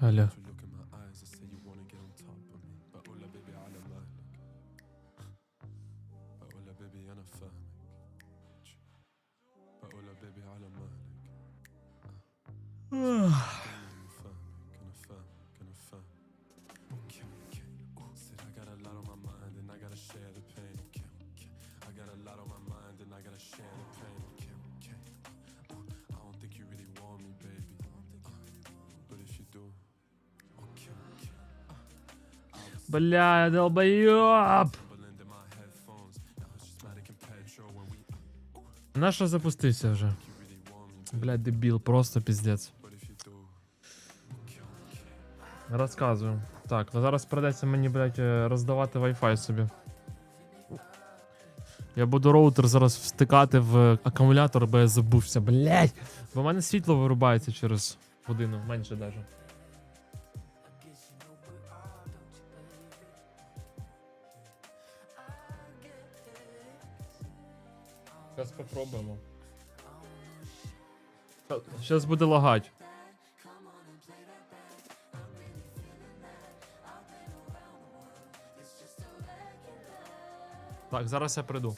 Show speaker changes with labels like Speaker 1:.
Speaker 1: Hello. Бля, долбоёб! На запустився вже? Блядь, дебіл, просто піздець. Розказую. Так, ну зараз придеться мені, блядь, е, роздавати Wi-Fi собі. Я буду роутер зараз встикати в акумулятор, бо я забувся, блядь! Бо в мене світло вирубається через годину, менше даже. Зараз попробуємо. Зараз буде лагать. Так, зараз я прийду.